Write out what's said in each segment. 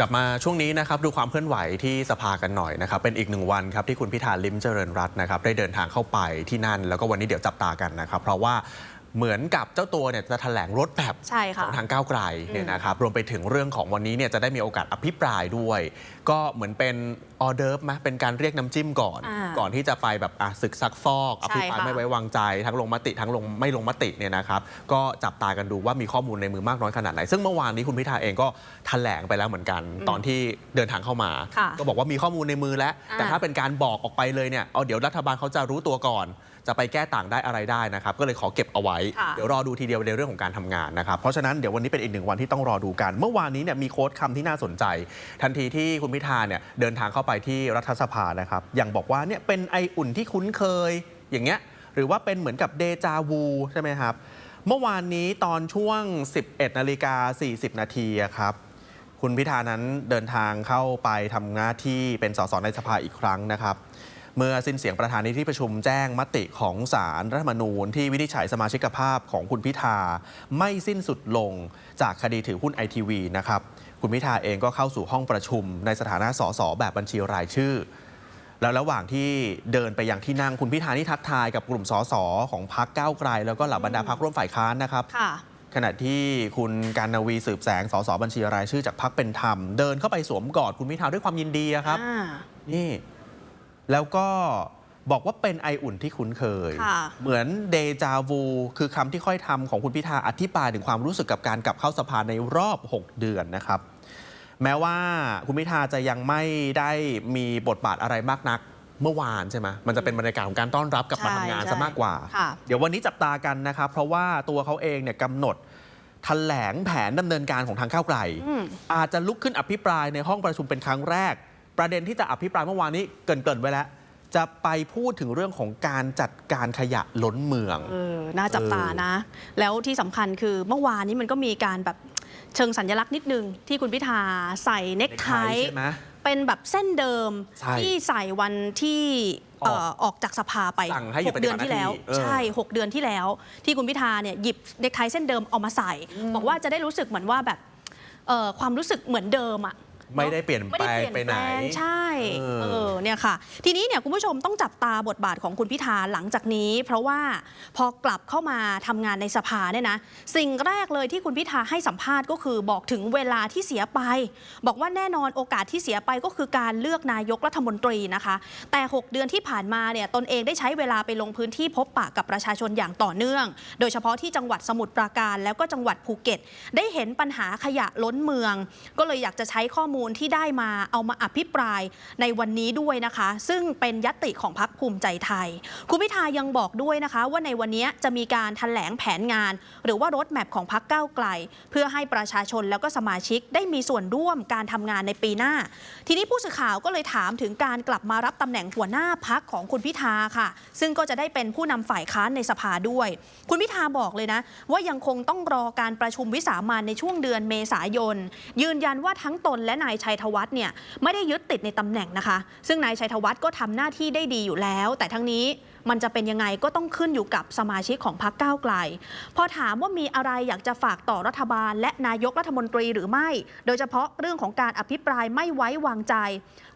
กลับมาช่วงนี้นะครับดูความเคลื่อนไหวที่สภากันหน่อยนะครับเป็นอีกหนึ่งวันครับที่คุณพิธาลิมเจริญรัตน์นะครับได้เดินทางเข้าไปที่นั่น แล้วก็วันนี้เดี๋ยวจับตากันนะครับเพราะว่า เหมือนกับเจ้าตัวเนี่ยจะแถลงรถแบบใช่ขค่ะ องทางก้าวไกลเนี่ยนะครับรวมไปถึงเรื่องของวันนี้เนี่ยจะได้มีโอกาสอภิปรายด้วย ก็เหมือนเป็นออเดิร์ฟไหมเป็นการเรียกน้ำจิ้มก่อน อ่าก่อนที่จะไปแบบอะศึกซักฟอกอภิปรายใช่ค่ะ ไม่ไว้วางใจ ทั้งลงมติทั้งลงไม่ลงมติเนี่ยนะครับก็จับตากันดูว่ามีข้อมูลในมือมากน้อยขนาดไหน ซึ่งเมื่อวานนี้คุณพิธาเองก็แถลงไปแล้วเหมือนกัน ตอนที่เดินทางเข้ามา ค่ะก็บอกว่ามีข้อมูลในมือแล้วอ่าแต่ถ้าเป็นการบอกออกไปเลยเนี่ยเอาเดี๋ยวรัฐบาลเขาจะรู้ตัวก่อน จะไปแก้ต่างได้อะไรได้นะครับ ก็เลยขอเก็บเอาไว้ ค่ะ เดี๋ยวรอดูทีเดียวในเรื่องของการทำงานนะครับ เพราะฉะนั้นเดี๋ยววันนี้เป็นอีกหนึ่งวันที่ต้องรอดูกัน เมื่อวานนี้เนี่ยมีโค้ดคำที่น่าสนใจ ทันทีที่คุณพิธาเนี่ยเดินทางเข้าไปที่รัฐสภานะครับอย่างบอกว่าเนี่ยเป็นไออุ่นที่คุ้นเคยอย่างเงี้ยหรือว่าเป็นเหมือนกับเดจาวูใช่ไหมครับ เมื่อวานนี้ตอนช่วง 11นาฬิกา40นาทีอะครับ คุณพิธานั้นเดินทางเข้าไปทำหน้าที่เป็นสสในสภาอีกครั้งนะครับ เมื่อสิ้นเสียงประธานในที่ประชุมแจ้งมติของสารรัฐธรรมนูญ ที่วินิจฉัยสมาชิกภาพของคุณพิธาไม่สิ้นสุดลงจากคดีถือหุ้นไอทีวีนะครับคุณพิธาเองก็เข้าสู่ห้องประชุมในสถานะสสแบบบัญชีรายชื่อ แล้วระหว่างที่เดินไปยังที่นั่งคุณพิธานี่ทักทายกับกลุ่มสสของพรรคก้าวไกล แล้วก็เหล่าบรรดาพรรคร่วมฝ่ายค้านนะครับค่ะขณะที่คุณการนาวีสืบแสงสสบัญชีรายชื่อจากพรรคเป็นธรรม เดินเข้าไปสวมกอดคุณพิธาด้วยความยินดีอะครับอ่านี่ แล้วก็บอกว่าเป็นไออุ่นที่คุ้นเคย ค่ะ เหมือนเดจาวู คือคำที่ค่อยทำของคุณพิธาอธิบายถึงความรู้สึกกับการกลับเข้าสภาในรอบ 6 เดือนนะครับ แม้ว่าคุณพิธาจะยังไม่ได้มีบทบาทอะไรมากนักเมื่อวานใช่ไหมมันจะเป็นบรรยากาศของการต้อนรับกลับมาใช่ทำงานใช่ซะมากกว่า ค่ะ เดี๋ยววันนี้จับตากันนะครับ เพราะว่าตัวเขาเองเนี่ยกำหนดแถลงแผนดำเนินการของทางก้าวไกล อืม อาจจะลุกขึ้นอภิปรายในห้องประชุมเป็นครั้งแรก ประเด็นที่จะอภิปรายเมื่อวานนี้เกรินๆไว้แล้ว จะไปพูดถึงเรื่องของการจัดการขยะล้นเมืองเออน่าจับตานะ แล้วที่สำคัญคือเมื่อวานนี้มันก็มีการแบบเชิงสัญลักษณ์นิดนึง ที่คุณพิธาใส่เน็กไทใช่ไหมเป็นแบบเส้นเดิมใช่ที่ใส่วันที่เอ่อออกจากสภาไปสั่งให้หยุดหกเดือนที่แล้วปฏิบัติหน้าที่เออใช่ 6 เดือนที่แล้ว ที่คุณพิธาเนี่ยหยิบเน็กไทเส้นเดิมเอามาใส่ บอกว่าจะได้รู้สึกเหมือนว่าแบบเอ่อความรู้สึกเหมือนเดิมอะ ไม่ได้เปลี่ยนไม่แปลได้งเปลี่ยนไปแปไหน ลงใช่เออ เออเนี่ยค่ะ ทีนี้เนี่ยคุณผู้ชมต้องจับตาบทบาทของคุณพิธาหลังจากนี้ เพราะว่าพอกลับเข้ามาทำงานในสภาเนี่ยนะสิ่งแรกเลยที่คุณพิธาให้สัมภาษณ์ก็คือบอกถึงเวลาที่เสียไป บอกว่าแน่นอนโอกาสที่เสียไปก็คือการเลือกนายกรัฐมนตรีนะคะ แต่ 6 เดือนที่ผ่านมาเนี่ยตนเองได้ใช้เวลาไปลงพื้นที่พบปะกับประชาชนอย่างต่อเนื่อง โดยเฉพาะที่จังหวัดสมุทรปราการแล้วก็จังหวัดภูเก็ต ได้เห็นปัญหาขยะล้นเมือง ก็เลยอยากจะใช้ข้อมูลมูลที่ได้มาเอามาอภิปรายในวันนี้ด้วยนะคะ ซึ่งเป็นยติของพรรคภูมิใจไทย คุณพิธายังบอกด้วยนะคะ ว่าในวันนี้จะมีการถแถลงแผนงาน หรือว่ารถแมพของพรรคก้าวไกล เพื่อให้ประชาชนแล้วก็สมาชิกได้มีส่วนร่วมการทำงานในปีหน้า ทีนี้ผู้สื่อข่าวก็เลยถามถึงการกลับมารับตำแหน่งหัวหน้าพักของคุณพิธาค่ะ ซึ่งก็จะได้เป็นผู้นำฝ่ายค้านในสภาด้วย คุณพิธาบอกเลยนะ ว่ายังคงต้องรอการประชุมวิสามันในช่วงเดือนเมษายน ยืนยันว่าทั้งตนและนายชัยธวัฒน์เนี่ยไม่ได้ยึดติดในตำแหน่งนะคะ ซึ่งนายชัยธวัฒน์ก็ทำหน้าที่ได้ดีอยู่แล้ว แต่ทั้งนี้ มันจะเป็นยังไงก็ต้องขึ้นอยู่กับสมาชิกของพรรคก้าวไกล พอถามว่ามีอะไรอยากจะฝากต่อรัฐบาล และนายกรัฐมนตรีหรือไม่ โดยเฉพาะเรื่องของการอภิปรายไม่ไว้วางใจ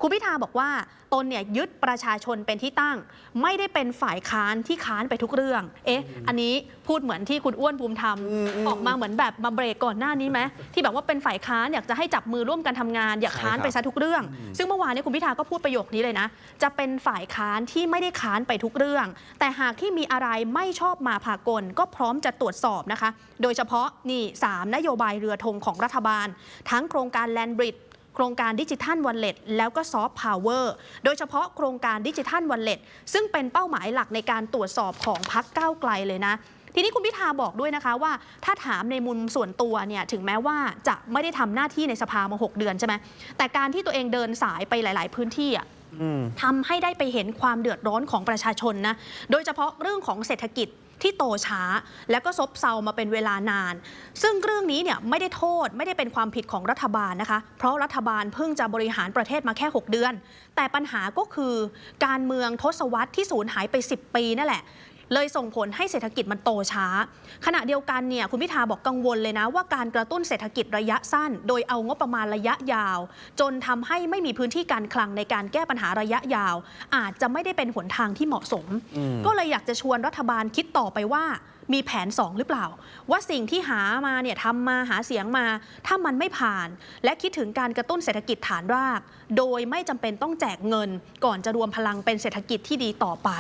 คุณพิธาบอกว่าตนเนี่ยยึดประชาชนเป็นที่ตั้ง ไม่ได้เป็นฝ่ายค้านที่ค้านไปทุกเรื่อง เอ๊ะ อันนี้พูดเหมือนที่คุณอ้วนภูมิธรรมออกมาเหมือนแบบมาเบรกก่อนหน้านี้ไหมที่แบบว่าเป็นฝ่ายค้านอยากจะให้จับมือร่วมกันทำงาน อยากค้านใช่ครับไปซะทุกเรื่อง ซึ่งเมื่อวานนี้คุณพิธาก็พูดประโยคนี้เลยนะ จะเป็นฝ่ายค้านที่ไม่ได้ค้านไปทุกเรื่องแต่หากที่มีอะไรไม่ชอบมาพากลก็พร้อมจะตรวจสอบนะคะ โดยเฉพาะนี่สามนโยบายเรือธงของรัฐบาล ทั้งโครงการแลนบริดโครงการดิจิทัลวันเล็ตแล้วก็ซอฟต์พาวเวอร์โดยเฉพาะโครงการดิจิทัลวันเล็ตซึ่งเป็นเป้าหมายหลักในการตรวจสอบของพักก้าวไกลเลยนะ ทีนี้คุณพิธาบอกด้วยนะคะว่า ถ้าถามในมุมส่วนตัวเนี่ยถึงแม้ว่าจะไม่ได้ทำหน้าที่ในสภามา 6 เดือนใช่ไหมแต่การที่ตัวเองเดินสายไปหลาย ๆ พื้นที่อะ ทำให้ได้ไปเห็นความเดือดร้อนของประชาชนนะ โดยเฉพาะเรื่องของเศรษฐกิจที่โตช้า แล้วก็ซบเซามาเป็นเวลานาน ซึ่งเรื่องนี้เนี่ยไม่ได้โทษไม่ได้เป็นความผิดของรัฐบาลนะคะ เพราะรัฐบาลเพิ่งจะบริหารประเทศมาแค่ 6 เดือน แต่ปัญหาก็คือการเมืองทศวรรษที่สูญหายไป 10 ปีนั่นแหละ เลยส่งผลให้เศรษฐกิจมันโตช้า ขณะเดียวกันเนี่ยคุณพิธาบอกกังวลเลยนะ ว่าการกระตุ้นเศรษฐกิจระยะสั้น โดยเอางบประมาณระยะยาว จนทำให้ไม่มีพื้นที่การคลังในการแก้ปัญหาระยะยาว อาจจะไม่ได้เป็นหนทางที่เหมาะสมอืมก็เลยอยากจะชวนรัฐบาลคิดต่อไปว่ามีแผน 2 หรือเปล่า ว่าสิ่งที่หามาเนี่ยทำมาหาเสียงมา ถ้ามันไม่ผ่าน และคิดถึงการกระตุ้นเศรษฐกิจฐานราก โดยไม่จำเป็นต้องแจกเงิน ก่อนจะรวมพลังเป็นเศรษฐกิจที่ดีต่อไป